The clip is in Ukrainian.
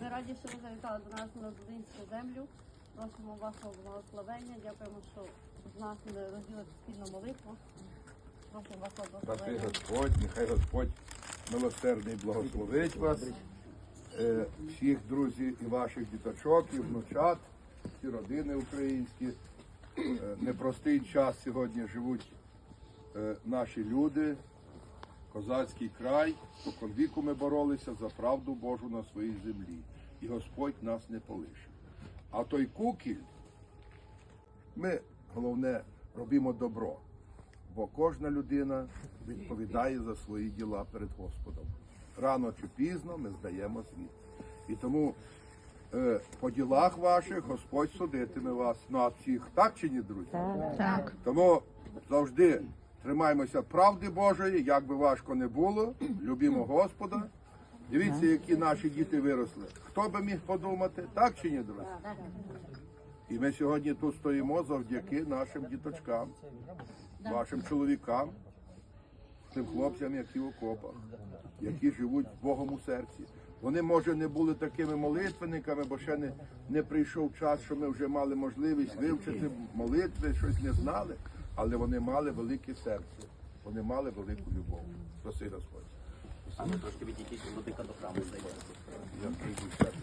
Ми раді, що ви завітали до нас на Долинську землю. Просимо вашого благословення. Дякуємо, що з нас розділити спільну молитву. Просимо вашого благословення. Господь, нехай Господь милосердний благословить вас, е, всіх друзів і ваших діточок, і внучат, всі родини українські. Е, Непростий час сьогодні живуть е, наші люди, козацький край. Споконвіку ми боролися за правду Божу на своїй землі. І Господь нас не полишив. А той кукіль, ми головне робимо добро. Бо кожна людина відповідає за свої діла перед Господом. Рано чи пізно ми здаємо звіт. І тому е, по ділах ваших Господь судитиме вас. Ну а всіх так чи ні, друзі? Так. Тому завжди тримаємося правди Божої, як би важко не було. Любімо Господа. Дивіться, які наші діти виросли. Хто би міг подумати, так чи ні, друзі? І ми сьогодні тут стоїмо завдяки нашим діточкам, вашим чоловікам, тим хлопцям, які в окопах, які живуть Богом у серці. Вони, може, не були такими молитвенниками, бо ще не, не прийшов час, що ми вже мали можливість вивчити молитви, щось не знали, але вони мали велике серце, вони мали велику любов. Проси Господь. А ну трошки відійдіть, владика до храму зайдемо. Я прийду ще.